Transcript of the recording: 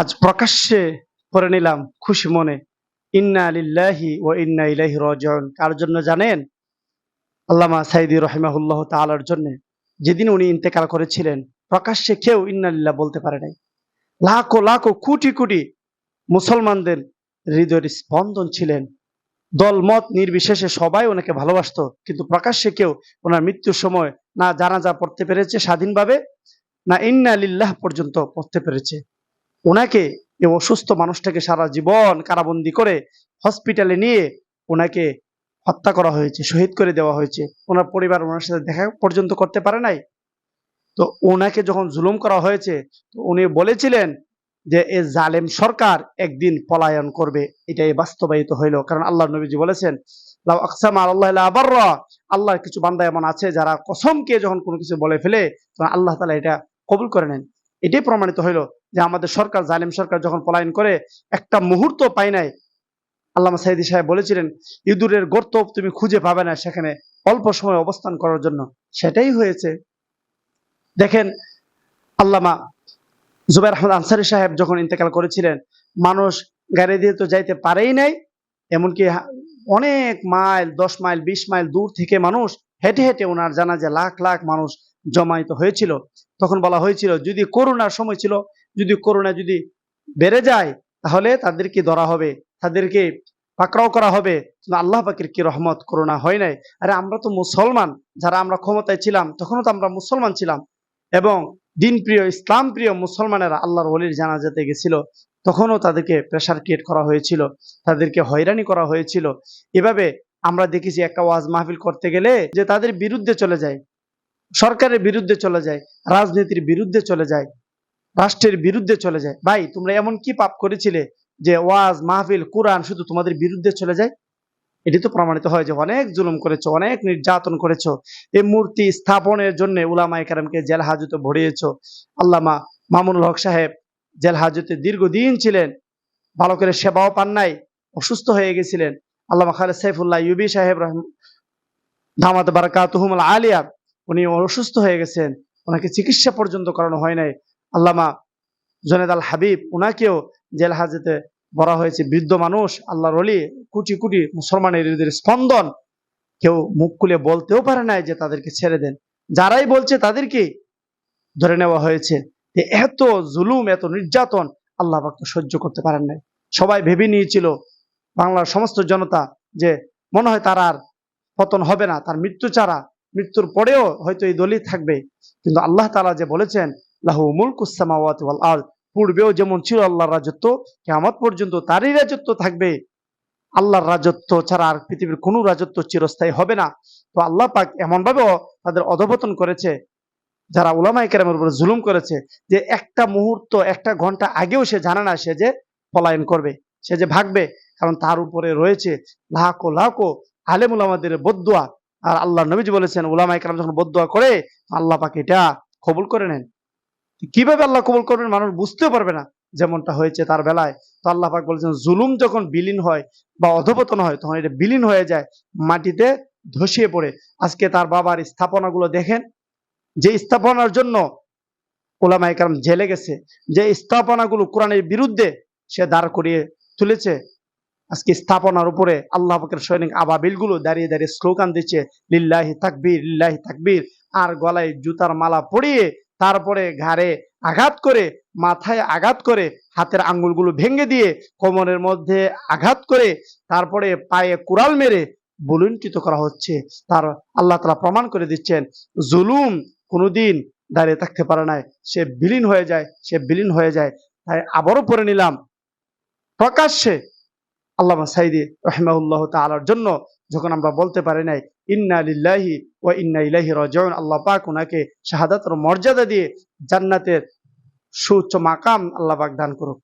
আজ প্রকাশ্যে পড়ে নিলাম খুশি মনে। ইন্না আলিল্লাহি ও ইন্না ইলাইহি রাজিউন। কার জন্য জানেন? আল্লামা সাইদি রহিমাহুল্লাহ তাআলার জন্য। যেদিন উনি ইন্তেকাল করেছিলেন, প্রকাশ্যে কেউ ইন্না লিল্লাহ বলতে পারে নাই। লাখো লাখো কোটি কোটি মুসলমানদের হৃদয়ের স্পন্দন ছিলেন। দল মত নির্বিশেষে সবাই ওনাকে ভালোবাসতো, কিন্তু প্রকাশ্যে কেউ ওনার মৃত্যুর সময় না জানাজা পড়তে পেরেছে স্বাধীনভাবে, না ইন্না লিল্লাহ পর্যন্ত পড়তে পেরেছে। ওনাকে এই অসুস্থ মানুষটাকে সারা জীবন কারাবন্দি করে হসপিটালে নিয়ে ওনাকে হত্যা করা হয়েছে, শহীদ করে দেওয়া হয়েছে। ওনার পরিবার ওনার সাথে দেখা পর্যন্ত করতে পারে নাই। তো ওনাকে যখন জুলুম করা হয়েছে, তো উনি বলেছিলেন যে, এ জালেম সরকার একদিন পলায়ন করবে। এটাই বাস্তবায়িত হইল। কারণ আল্লাহ নবীজি বলেছেন, লাউ আল্লাহ লা আবাররা আল্লাহর কিছু বান্দা এমন আছে যারা কসমকে যখন কোনো কিছু বলে ফেলে তখন আল্লাহ তালা এটা কবুল করে নেন। এটাই প্রমাণিত হইল যে আমাদের সরকার, জালিম সরকার যখন পলায়ন করে, একটা মুহূর্ত পাই নাই। আল্লামা সাইদি সাহেব বলেছিলেন, ইঁদুরের গর্ত তুমি খুঁজে পাবে না সেখানে অল্প সময় অবস্থান করার জন্য। সেটাই হয়েছে। দেখেন, আল্লামা জুবাইর আহমদ আনসারি সাহেব যখন ইন্তেকাল করেছিলেন, মানুষ গাড়ি দিয়ে তো যাইতে পারেই নাই, এমনকি অনেক মাইল, দশ মাইল, বিশ মাইল দূর থেকে মানুষ হেঁটে হেঁটে ওনার জানা যে লাখ লাখ মানুষ জমায়েত হয়েছিল। তখন বলা হয়েছিল, যদি করোনার সময় ছিল, যদি করোনা যদি বেড়ে যায়, তাহলে তাদেরকে ধরা হবে, তাদেরকে পাকড়াও করা হবে। আল্লাহ পাকের কি রহমত, করোনা হয় নাই। আরে আমরা তো মুসলমান, যারা আমরা ক্ষমতায় ছিলাম, তখনও তো আমরা মুসলমান ছিলাম। এবং দিন প্রিয় ইসলাম প্রিয় মুসলমানেরা আল্লাহর ওলির জানাজাতে গেছিল। তখনও তাদেরকে প্রেশার ক্রিয়েট করা হয়েছিল, তাদেরকে হয়রানি করা হয়েছিল। এভাবে আমরা দেখেছি একটা ওয়াজ মাহফিল করতে গেলে যে তাদের বিরুদ্ধে চলে যায়। সরকারের বিরুদ্ধে চলে যায়, রাজনীতির বিরুদ্ধে চলে যায়, রাষ্ট্রের বিরুদ্ধে চলে যায়। ভাই, তোমরা এমন কি পাপ করেছিলে যে ওয়াজ, মাহফিল, কোরআন শুধু তোমাদের বিরুদ্ধে চলে যায়? এটি তো প্রমাণিত হয় যে অনেক জুলুম করেছ, অনেক নির্যাতন করেছ। এই মূর্তি স্থাপনের জন্য উলামা কারামকে জেল হাজতে ভরিয়েছ। আল্লামা মামুনুল হক সাহেব জেল হাজতে দীর্ঘদিন ছিলেন, ভালো করে সেবাও পান নাই, অসুস্থ হয়ে গেছিলেন। আল্লামা খালেদ সাইফুল্লাহ ইউবি সাহেব রহম ধামাত বারাকাতুহুম আলিয়া উনি অসুস্থ হয়ে গেছেন, ওনাকে চিকিৎসা পর্যন্ত করানো হয় নাই। আল্লামা জনেদ আল হাবিব ওনাকেও জেল হাজতে বলা হয়েছে। বৃদ্ধ মানুষ, আল্লাহর অলি কোটি কোটি মুসলমানের হৃদয়ের স্পন্দন। কেউ মুখ খুলে বলতেও পারে নাই যে তাদেরকে ছেড়ে দেন। যারাই বলছে তাদেরকে ধরে নেওয়া হয়েছে এত জুলুম, এত নির্যাতন আল্লাহ পাক সহ্য করতে পারেন নাই। সবাই ভেবে নিয়েছিল বাংলার সমস্ত জনতা যে মনে হয় তার আর পতন হবে না, তার মৃত্যু ছাড়া মৃত্যুর পরেও হয়তো এই দলই থাকবে। কিন্তু আল্লাহ তালা যে বলেছেন, লাহু মুলকুসামাওয়াতি ওয়াল পূর্বেও যেমন ছিল আল্লাহর রাজত্ব, কিয়ামত পর্যন্ত তারই রাজত্ব থাকবে। আল্লাহর রাজত্ব ছাড়া আর পৃথিবীর কোনো রাজত্ব চিরস্থায়ী হবে না। তো আল্লাহ পাক এমন ভাবেও তাদের অধপতন করেছে, যারা উলামাই কেরামের উপরে জুলুম করেছে, যে একটা মুহূর্ত, একটা ঘণ্টা আগেও সে জানে না সে যে পলায়ন করবে, সে যে ভাগবে। কারণ তার উপরে রয়েছে লাখো আলেম উলামাদের বদুয়া আর আল্লাহ নবীজি বলেছেন উলামাই কেরাম যখন বদুয়া করে, আল্লাহ পাক এটা কবুল করে নেন। কীভাবে আল্লাহ কবুল করবেন মানুষ বুঝতেও পারবে না, যেমনটা হয়েছে তার বেলায়। তো আল্লাহ পাক বলেছেন, জুলুম যখন বিলীন হয় বা অধপতন হয়, তখন এটা বিলীন হয়ে যায়, মাটিতে ধসিয়ে পড়ে। আজকে তার বাবার স্থাপনাগুলো দেখেন। যে স্থাপনার জন্য ওলামা একরাম জেলে গেছে, যে স্থাপনাগুলো কোরআনের বিরুদ্ধে সে দাঁড় করিয়ে তুলেছে আজকে স্থাপনার উপরে আল্লাহ পাকের সৈনিক আবাবিলগুলো দাঁড়িয়ে দাঁড়িয়ে স্লোগান দিচ্ছে, লিল্লাহি তাকবীর লিল্লাহি তাকবীর। আর গলায় জুতার মালা পরিয়ে তারপরে ঘাড়ে আঘাত করে, মাথায় আঘাত করে, হাতের আঙ্গুলগুলো ভেঙে দিয়ে কোমরের মধ্যে আঘাত করে তারপরে পায়ে কুড়াল মেরে বুলুণ্ঠিত করা হচ্ছে। তার আল্লাহ তালা প্রমাণ করে দিচ্ছেন, জুলুম কোনোদিন দাঁড়িয়ে থাকতে পারে না সে বিলীন হয়ে যায়, সে বিলীন হয়ে যায়। তাই আবারও পড়ে নিলাম, প্রকাশ্যে আল্লাহ সাইদি রহমাউল্লাহ তালার জন্য যখন আমরা বলতে পারি নাই, ইন্না লিল্লাহি ও ইন্না ইলাহি রজন আল্লাহ পাক ওনাকে শাহাদাতর মর্যাদা দিয়ে জান্নাতের সুউচ্চ মাকাম আল্লাহ পাক দান করুক।